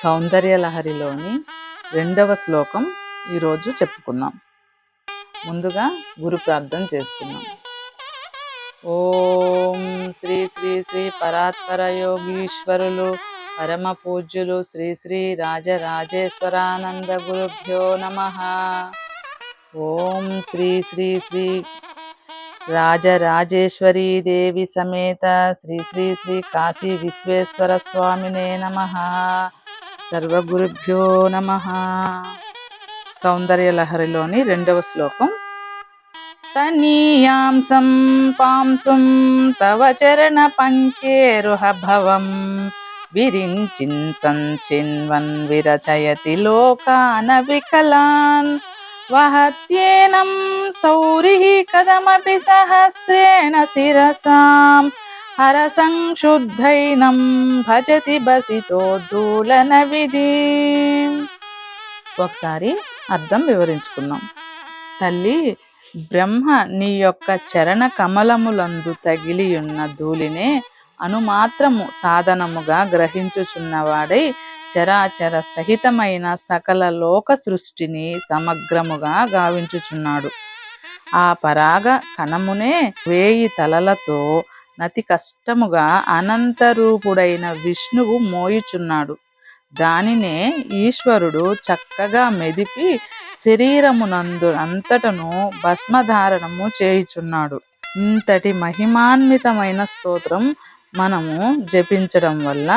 సౌందర్యలహరిలోని రెండవ శ్లోకం ఈరోజు చెప్పుకుందాం ముందుగా గురు ప్రార్థన చేస్తున్నాం. ఓం శ్రీ శ్రీ శ్రీ పరాత్పర యోగీశ్వరులు పరమ పూజ్యులు శ్రీ శ్రీ రాజరాజేశ్వరానంద గురుభ్యో నమ. ఓం శ్రీ శ్రీ శ్రీ రాజరాజేశ్వరీ దేవి సమేత శ్రీ శ్రీ శ్రీ కాశీ విశ్వేశ్వర స్వామినే నమ. సర్వగురుభ్యో నమ. సౌందర్యలహరిలోని రెండవ శ్లోకం. తనీయాంసం పాంసుం తవ చరణ పంకేరుహ భవం విరించిన్ సంచిన్వన్ విరచయతి లోకాన వికలాన్. వహత్యేనం సౌరిः కదమపి సహస్రేణ శిరసాం. హరసంక్షుద్ధైనం భజతి బసితో దూలన విధి ఒకసారి అర్థం వివరించుకుందాం. తల్లి బ్రహ్మ నీ యొక్క చరణ కమలములందు తగిలియున్న ధూళినే అనుమాత్రము సాధనముగా గ్రహించుచున్నవాడై చరాచర సహితమైన సకల లోక సృష్టిని సమగ్రముగా గావించుచున్నాడు. ఆ పరాగ కణమునే వేయి తలలతో నతి కష్టముగా అనంతరూపుడైన విష్ణువు మోయుచున్నాడు. దానినే ఈశ్వరుడు చక్కగా మెదిపి శరీరమునందు అంతటను భస్మధారణము చేయుచున్నాడు. ఇంతటి మహిమాన్వితమైన స్తోత్రం మనము జపించడం వల్ల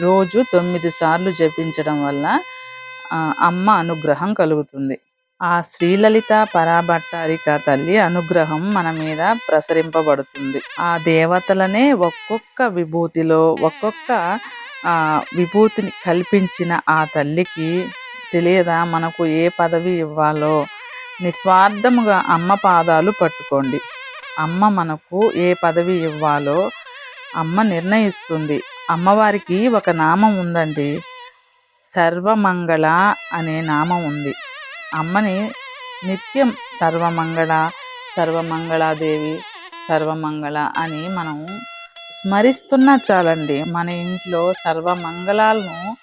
రోజు తొమ్మిది సార్లు జపించడం వల్ల అమ్మ అనుగ్రహం కలుగుతుంది. ఆ శ్రీలలిత పరాభట్టారిక తల్లి అనుగ్రహం మన మీద ప్రసరింపబడుతుంది. ఆ దేవతలనే ఒక్కొక్క విభూతిలో ఒక్కొక్క విభూతిని కల్పించిన ఆ తల్లికి తెలియదా మనకు ఏ పదవి ఇవ్వాలో? నిస్వార్థముగా అమ్మ పాదాలు పట్టుకోండి. అమ్మ మనకు ఏ పదవి ఇవ్వాలో అమ్మ నిర్ణయిస్తుంది. అమ్మవారికి ఒక నామం ఉందండి. సర్వమంగళ అనే నామం ఉంది. అమ్మని నిత్యం సర్వమంగళ సర్వమంగళాదేవి సర్వమంగళ అని మనం స్మరిస్తున్నా చాలండి. మన ఇంట్లో సర్వమంగళాలను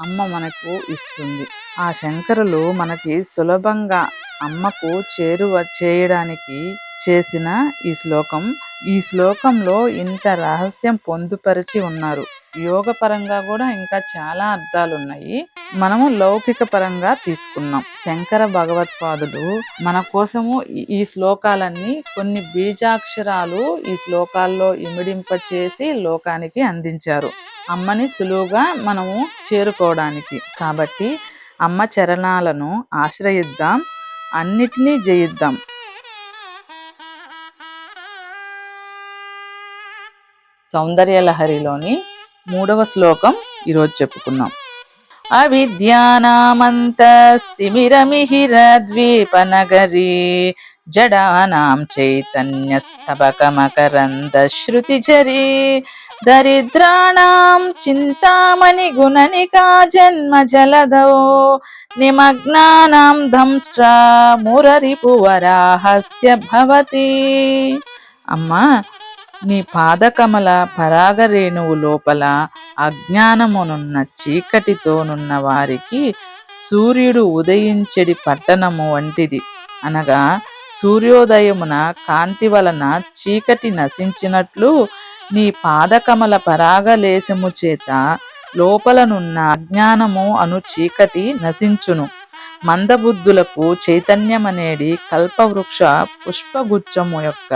అమ్మ మనకు ఇస్తుంది. ఆ శంకరులు మనకి సులభంగా అమ్మకు చేరువ చేయడానికి చేసిన ఈ శ్లోకం. ఈ శ్లోకంలో ఇంత రహస్యం పొందుపరిచి ఉన్నారు. యోగ పరంగా కూడా ఇంకా చాలా అర్థాలు ఉన్నాయి మనము లౌకిక పరంగా తీసుకున్నాం. శంకర భగవత్పాదుడు మన కోసము ఈ శ్లోకాలన్నీ కొన్ని బీజాక్షరాలు ఈ శ్లోకాల్లో ఇమిడింప చేసి లోకానికి అందించారు. అమ్మని సులువుగా మనము చేరుకోవడానికి. కాబట్టి అమ్మ చరణాలను ఆశ్రయిద్దాం. అన్నిటినీ జయిద్దాం. సౌందర్యలహరిలోని మూడవ శ్లోకం ఈరోజు చెప్పుకున్నాం. అవిద్యానామంతస్తిమిరమిహిరద్వీపనగరీ జడానాం చైతన్యస్తబకమకరందశ్రుతిజరీ దరిద్రాణం చింతామణి గుణనికా జన్మ జలధో నిమగ్నానాం ధంస్ట్రా మురరిపువరాహస్య భవతి. అమ్మా నీ పాదకమల పరాగరేణువు లోపల అజ్ఞానమునున్న చీకటితోనున్న వారికి సూర్యుడు ఉదయించెడి పట్టణము వంటిది. అనగా సూర్యోదయమున కాంతి వలన చీకటి నశించినట్లు నీ పాదకమల పరాగలేశము చేత లోపలనున్న అజ్ఞానము అను చీకటి నశించును. మందబుద్ధులకు చైతన్యమనేడి కల్పవృక్ష పుష్పగుచ్చము యొక్క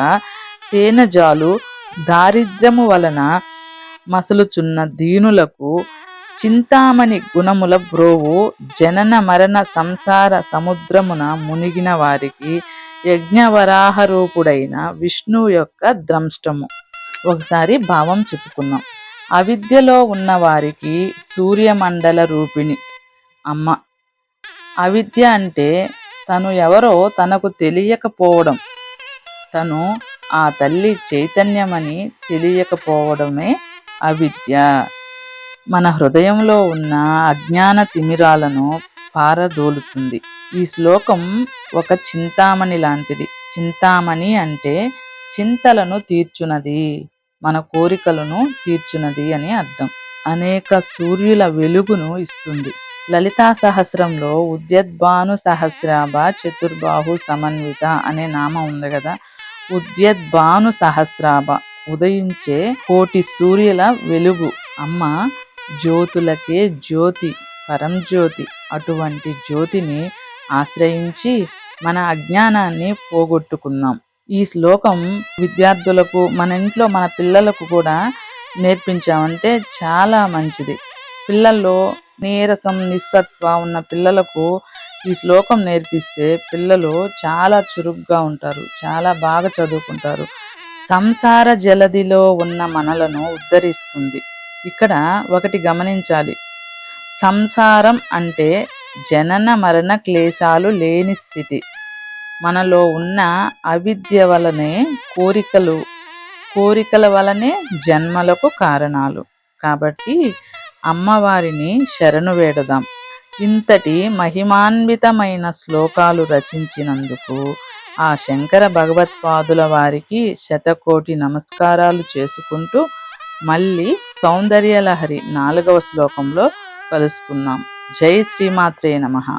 తేనెజాలు దారిద్ర్యము వలన మసలుచున్న దీనులకు చింతామణి గుణముల బ్రోవు జనన మరణ సంసార సముద్రమున మునిగిన వారికి యజ్ఞవరాహ రూపుడైన విష్ణువు యొక్క ద్రంష్టము. ఒకసారి భావం చెప్పుకున్నాం అవిద్యలో ఉన్న వారికి సూర్యమండల రూపిణి. అమ్మ! అవిద్య అంటే తను ఎవరో తనకు తెలియకపోవడం. తను ఆ తల్లి చైతన్యమని తెలియకపోవడమే అవిద్య. మన హృదయంలో ఉన్న అజ్ఞాన తిమిరాలను పారదోలుతుంది. ఈ శ్లోకం ఒక చింతామణి లాంటిది. చింతామణి అంటే చింతలను తీర్చునది మన కోరికలను తీర్చునది అని అర్థం. అనేక సూర్యుల వెలుగును ఇస్తుంది. లలితా సహస్రంలో ఉద్యద్భాను సహస్రాభ చతుర్బాహు సమన్విత అనే నామం ఉంది కదా ఉద్యద్భాను సహస్రాభ ఉదయించే కోటి సూర్యుల వెలుగు. అమ్మ జ్యోతులకే జ్యోతి పరంజ్యోతి అటువంటి జ్యోతిని ఆశ్రయించి మన అజ్ఞానాన్ని పోగొట్టుకున్నాం. ఈ శ్లోకం విద్యార్థులకు మన ఇంట్లో మన పిల్లలకు కూడా నేర్పించామంటే చాలా మంచిది. పిల్లల్లో నీరసం నిస్సత్వ ఉన్న పిల్లలకు ఈ శ్లోకం నేర్పిస్తే పిల్లలు చాలా చురుగ్గా ఉంటారు చాలా బాగా చదువుకుంటారు. సంసార జలదిలో ఉన్న మనలను ఉద్ధరిస్తుంది. ఇక్కడ ఒకటి గమనించాలి. సంసారం అంటే జనన మరణ క్లేశాలు లేని స్థితి. మనలో ఉన్న అవిద్య వలనే కోరికలు కోరికల వలనే జన్మలకు కారణాలు. కాబట్టి అమ్మవారిని శరణు వేడదాం. ఇంతటి మహిమాన్వితమైన శ్లోకాలు రచించినందుకు ఆ శంకర భగవత్పాదుల వారికి శతకోటి నమస్కారాలు చేసుకుంటూ మళ్ళీ సౌందర్యలహరి నాలుగవ శ్లోకంలో కలుసుకుందాం. జై శ్రీమాత్రే నమః.